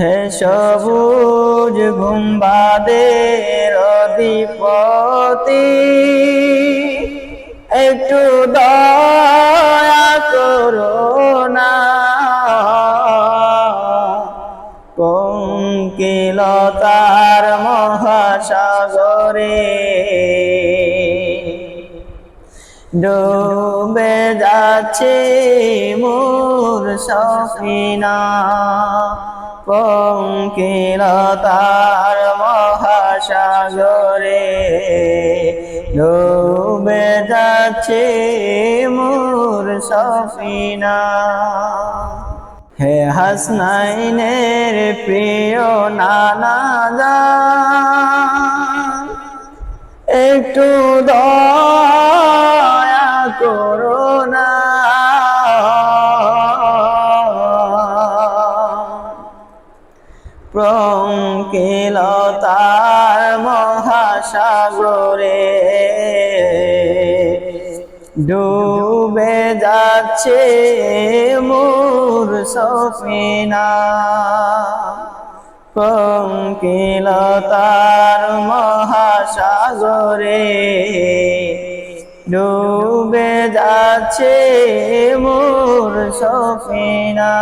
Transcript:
হে সবুজ গুম্বাদের অধিপতি। একটু দয়া করো না। কঙ্কিলতার মহাসাগরে ডুবে যাচ্ছে মোর সফিনা। পঙ্কিলতার মহাসাগরে ডুবে যাচ্ছে মোর সফিনা। হে হাসনাইনের প্রিয় নানা একটু দয়া করো। প্রঙ্কিলতার মহাসাগরে ডুবে যাচ্ছে মোর সফিনা। পঙ্কিলতার মহাসাগরে ডুবে যাচ্ছে মোর সফিনা।